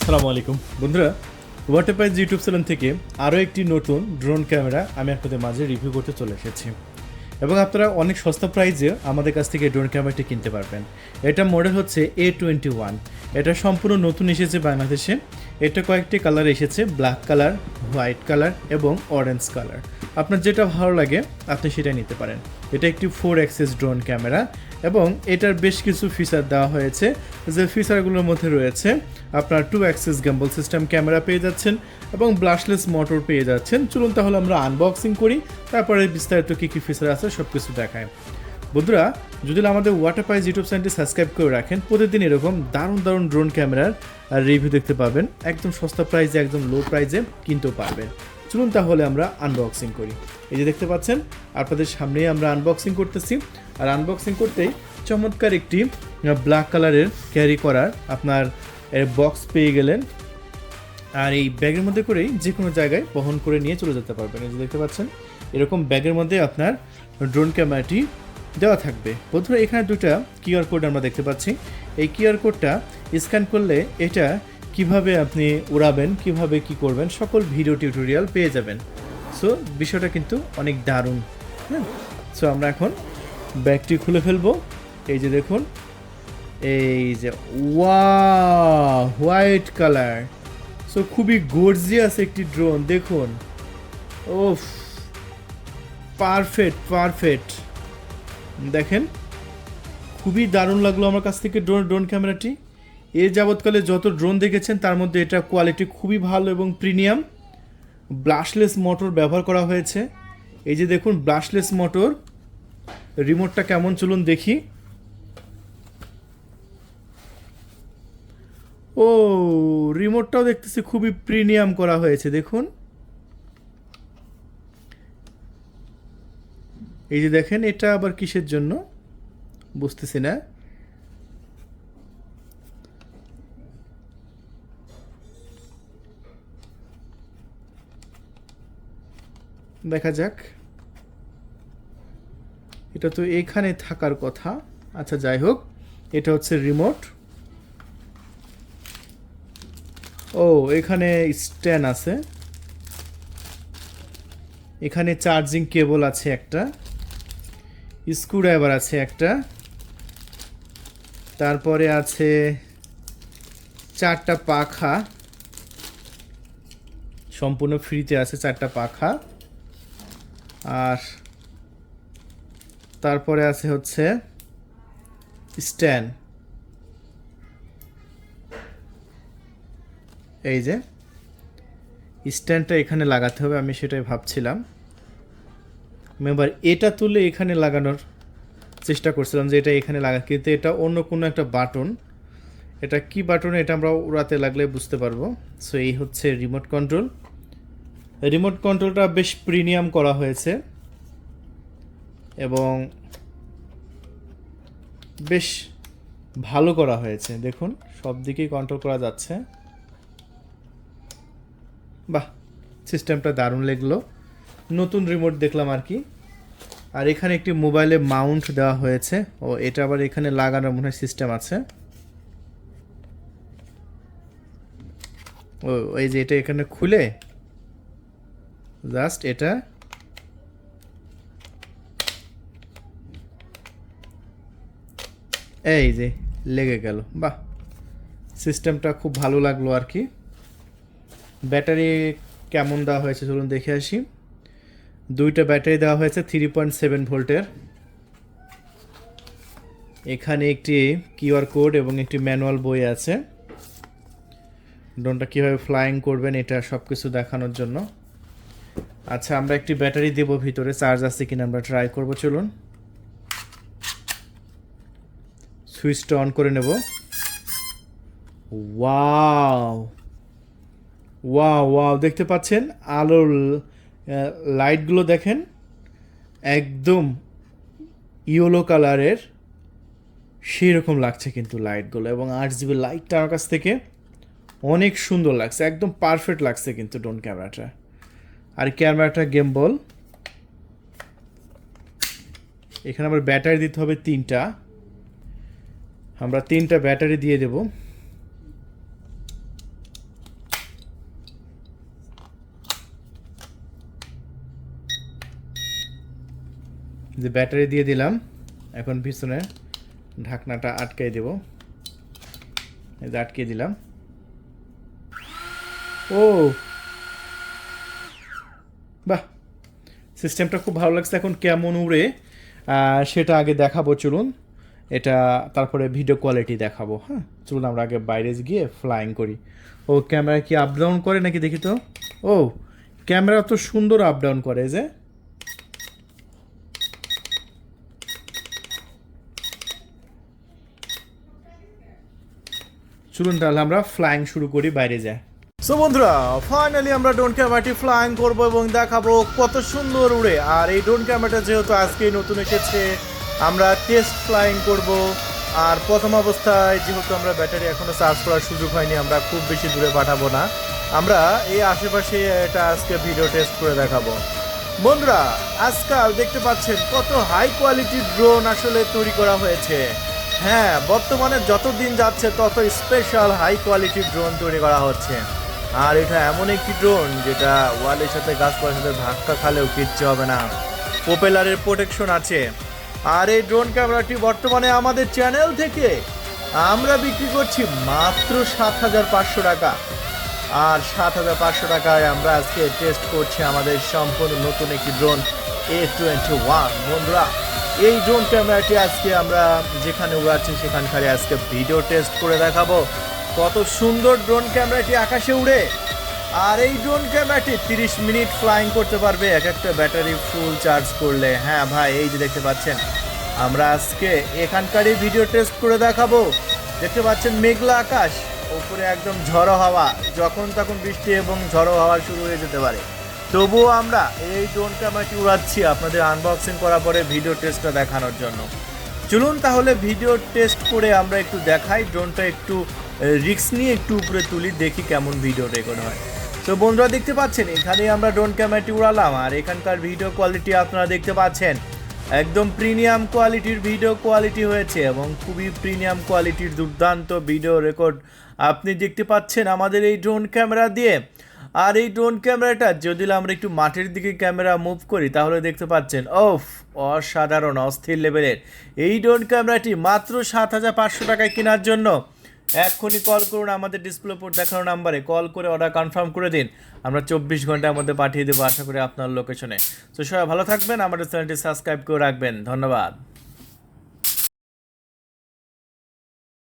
আসসালামু আলাইকুম। বন্ধুরা ওয়াটারপাইজ ইউটিউব চ্যানেল থেকে আরও একটি নতুন ড্রোন ক্যামেরা আমি আপনাদের মাঝে রিভিউ করতে চলে এসেছি। এবং আপনারা অনেক সস্তা প্রাইজে আমাদের কাছ থেকে ড্রোন ক্যামেরাটি কিনতে পারবেন। এটা মডেল হচ্ছে এ টোয়েন্টি ওয়ান এটা সম্পূর্ণ নতুন এসেছে বাংলাদেশে। এটা কয়েকটি কালার এসেছে ব্ল্যাক কালার হোয়াইট কালার এবং অরেঞ্জ কালার আপনার যেটা ভালো লাগে, আপনি সেটা নিতে পারেন। এটা একটি ফোর অ্যাক্সেস ড্রোন ক্যামেরা এবং এটার বেশ কিছু ফিচার দেওয়া হয়েছে। যে ফিচারগুলোর মধ্যে রয়েছে, আপনার two axis gimbal system camera পেয়ে যাচ্ছেন এবং ব্লাশলেস মোটর পেয়ে যাচ্ছেন। চলুন তাহলে আমরা আনবক্সিং করি, তারপরে বিস্তারিত কী কী ফিচার আছে সব কিছু দেখায় বন্ধুরা, যদি আমাদের ওয়াটার পাইজ ইউটিউব চ্যানেলটি সাবস্ক্রাইব করে রাখেন, প্রতিদিন এরকম দারুণ দারুণ ড্রোন ক্যামেরার রিভিউ দেখতে পাবেন। একদম সস্তা প্রাইসে একদম লো প্রাইসে কিনতেও পারবেন। চলুন তাহলে আমরা আনবক্সিং করি। এই যে দেখতে পাচ্ছেন, আপনাদের সামনেই আমরা আনবক্সিং করতেছি। আর আনবক্সিং করতেই চমৎকার একটি ব্ল্যাক কালারের ক্যারি করার আপনার, এর বক্স পেয়ে গেলেন। আর এই ব্যাগের মধ্যে করেই যে কোনো জায়গায় বহন করে নিয়ে চলে যেতে পারবেন। এই যে দেখতে পাচ্ছেন, এরকম ব্যাগের মধ্যে আপনার ড্রোন ক্যামেরাটি দেওয়া থাকবে। বন্ধুরা, এখানে দুটা কিউআর কোড আমরা দেখতে পাচ্ছি। এই কিউআর কোডটা স্ক্যান করলে এটা কীভাবে আপনি উড়াবেন, কীভাবে কি করবেন, সকল ভিডিও টিউটোরিয়াল পেয়ে যাবেন। সো বিষয়টা কিন্তু অনেক দারুণ। হ্যাঁ? সো আমরা এখন ব্যাগটি খুলে ফেলব। এই যে দেখুন, এই যে ওয়া হোয়াইট কালার। সো খুবই গর্জিয়াস একটি ড্রোন, দেখুন। ওফ পারফেক্ট পারফেক্ট। দেখেন, খুবই দারুণ লাগল আমার কাছ থেকে ড্রোন ড্রোন ক্যামেরাটি। এর যাবৎকালে যত ড্রোন দেখেছেন, তার মধ্যে এটা কোয়ালিটি খুবই ভালো এবং প্রিমিয়াম। ব্লাশলেস মোটর ব্যবহার করা হয়েছে। এই যে দেখুন ব্লাশলেস মোটর। রিমোটটা কেমন চলুন দেখি। ও, রিমোটটাও দেখতেছি খুবই প্রিমিয়াম করা হয়েছে, দেখুন। এই যে দেখেন, এটা আবার কিসের জন্য? বুঝতেছি না। দেখা যাক। এটা তো এখানে থাকার কথা। আচ্ছা যাই হোক, এটা হচ্ছে রিমোট ও, এখানে স্ট্যান্ড আছে। এখানে চার্জিং কেবল আছে একটা। স্ক্রুড্রাইভার আছে একটা। তারপরে আছে চারটা পাখা। সম্পূর্ণ ফ্রিতে আছে চারটা পাখা। আর তারপরে আছে হচ্ছে স্ট্যান্ড। এই যে, স্ট্যান্ডটা এখানে লাগাতে হবে, আমি সেটাই ভাবছিলাম। এবার এটা তুলে এখানে লাগানোর চেষ্টা করছিলাম যে এটা এখানে লাগা কিন্তু এটা অন্য কোনো একটা বাটন। এটা কি বাটন, এটা আমরা উড়াতে লাগলে বুঝতে পারব। সো এই হচ্ছে রিমোট কন্ট্রোল রিমোট কন্ট্রোলটা বেশ প্রিমিয়াম করা হয়েছে। এবং বেশ ভালো করা হয়েছে। দেখুন, সব দিকেই কন্ট্রোল করা যাচ্ছে। বাহ সিস্টেমটা দারুণ লাগল। নতুন রিমোট দেখলাম আর কি। আর এখানে একটি মোবাইলে মাউন্ট দেওয়া হয়েছে। ও, এটা আবার এখানে লাগানোর মনে হয় সিস্টেম আছে। ও, এই যে এটা এখানে খুলে জাস্ট এটা এই যে, লেগে গেল। বাহ সিস্টেমটা খুব ভালো লাগল আর কি। ব্যাটারি কেমন দেওয়া হয়েছে চলুন দেখে আসি। দুইটা ব্যাটারি দেওয়া হয়েছে থ্রি পয়েন্ট সেভেন ভোল্টের। এখানে একটি কিউআর কোড এবং একটি ম্যানুয়াল বই আছে। ড্রোনটা কীভাবে ফ্লাইং করবেন এটা সব কিছু দেখানোর জন্য। আচ্ছা আমরা একটি ব্যাটারি দেব ভিতরে চার্জ আছে কিনা আমরা ট্রাই করব, চলুন। সুইচটা অন করে নেব। ওয়াও। ওয়াও ওয়াও, দেখতে পাচ্ছেন? আলোর লাইটগুলো দেখেন? একদম ইয়েলো কালারের। সেই রকম লাগছে কিন্তু লাইটগুলো এবং আট জিবি লাইটটা আমার কাছ থেকে অনেক সুন্দর লাগছে, একদম পারফেক্ট লাগছে কিন্তু ড্রোন ক্যামেরাটা। আর ক্যামেরাটা গেম বল। এখানে আবার ব্যাটারি দিতে হবে তিনটা। আমরা তিনটা ব্যাটারি দিয়ে দেব। যে ব্যাটারি দিয়ে দিলাম, এখন পিছনে ঢাকনাটা আটকাই দেব। এই যে আটকে দিলাম। ও! বাহ! সিস্টেমটা খুব ভালো লাগছে। এখন কেমন উড়ে? সেটা আগে দেখাবো, চলুন। এটা তারপরে ভিডিও কোয়ালিটি দেখাবো হ্যাঁ? চলুন আমরা আগে বাইরে গিয়ে ফ্লাইং করি। ও ক্যামেরা কি আপ ডাউন করে নাকি দেখি তো? ও ক্যামেরা তো সুন্দর আপ ডাউন করে যে। চলুন তাহলে আমরা ফ্লাইং শুরু করি বাইরে যাই সো বন্ধুরা ফাইনালি আমরা ড্রোন ক্যামেরাটি ফ্লাইং করব এবং দেখাবো কত সুন্দর উড়ে। আর এই ড্রোন ক্যামেরাটা যেহেতু আজকেই নতুন এসেছে আমরা টেস্ট ফ্লাইং করব। আর প্রথম অবস্থায় যেহেতু আমরা ব্যাটারি এখনও চার্জ করার সুযোগ হয়নি, আমরা খুব বেশি দূরে পাঠাবো না। আমরা এই আশেপাশে এটা আজকে ভিডিও টেস্ট করে দেখাবো। বন্ধুরা, আজকাল দেখতে পাচ্ছেন কত হাই কোয়ালিটির ড্রোন আসলে তৈরি করা হয়েছে। হ্যাঁ বর্তমানে যত দিন যাচ্ছে তত স্পেশাল হাই কোয়ালিটির ড্রোন তৈরি করা হচ্ছে। আর এটা এমন একটি ড্রোন যেটা ওয়ালের সাথে গাছপালার সাথে ধাক্কা খালেও কিচ্ছু হবে না। প্রোপেলারের প্রোটেকশন আছে। আর এই ড্রোন ক্যামেরাটি বর্তমানে আমাদের চ্যানেল থেকে আমরা বিক্রি করছি মাত্র সাত হাজার পাঁচশো টাকা। আর সাত হাজার পাঁচশো টাকায় আমরা আজকে টেস্ট করছি আমাদের সম্পূর্ণ নতুন একটি ড্রোন এ টোয়েন্টি ওয়ান বন্ধুরা, এই ড্রোন ক্যামেরাটি আজকে আমরা যেখানে উড়াচ্ছি সেখানকারে আজকে ভিডিও টেস্ট করে দেখাবো। কত সুন্দর ড্রোন ক্যামেরাটি আকাশে উড়ে। আর এই ড্রোন ক্যামেরাটি তিরিশ মিনিট ফ্লাইং করতে পারবে, এক একটা ব্যাটারি ফুল চার্জ করলে। হ্যাঁ ভাই, এই যে দেখতে পাচ্ছেন, আমরা আজকে এখানকারই ভিডিও টেস্ট করে দেখাবো। দেখতে পাচ্ছেন মেঘলা আকাশ উপরে একদম ঝড়ো হাওয়া, যখন তখন বৃষ্টি এবং ঝড়ো হাওয়া শুরু হয়ে যেতে পারে। তবুও আমরা এই ড্রোন ক্যামেরাটি উড়াচ্ছি আপনাদের আনবক্সিং করার পরে ভিডিও টেস্টটা দেখানোর জন্য। চলুন তাহলে ভিডিও টেস্ট করে আমরা একটু দেখাই ড্রোনটা একটু রিক্স নিয়ে একটু উপরে তুলি, দেখি কেমন ভিডিও রেকর্ড হয়। তো বন্ধুরা দেখতে পাচ্ছেন, এখানে আমরা ড্রোন ক্যামেরাটি উড়ালাম, আর এখানকার ভিডিও কোয়ালিটি আপনারা দেখতে পাচ্ছেন। একদম প্রিমিয়াম কোয়ালিটির ভিডিও কোয়ালিটি হয়েছে এবং খুবই প্রিমিয়াম কোয়ালিটির দুর্দান্ত ভিডিও রেকর্ড আপনি দেখতে পাচ্ছেন আমাদের এই ড্রোন ক্যামেরা দিয়ে। আর এই ড্রোন ক্যামেরাটা যদি আমরা একটু মাঠের দিকে ক্যামেরা মুভ করি, তাহলে দেখতে পাচ্ছেন ওফ অসাধারণ, অস্থির লেভেলের এই ড্রোন ক্যামেরাটি মাত্র সাত হাজার পাঁচশো টাকায় কেনার জন্য। এক্ষুনি কল করুন আমাদের ডিসপ্লে পোর্ট দেখানো নাম্বারে কল করে অর্ডার কনফার্ম করে দিন। আমরা চব্বিশ ঘণ্টার মধ্যে পাঠিয়ে দেবো আশা করি আপনার লোকেশনে তো সবাই ভালো থাকবেন, আমাদের চ্যানেলটি সাবস্ক্রাইব করে রাখবেন। ধন্যবাদ।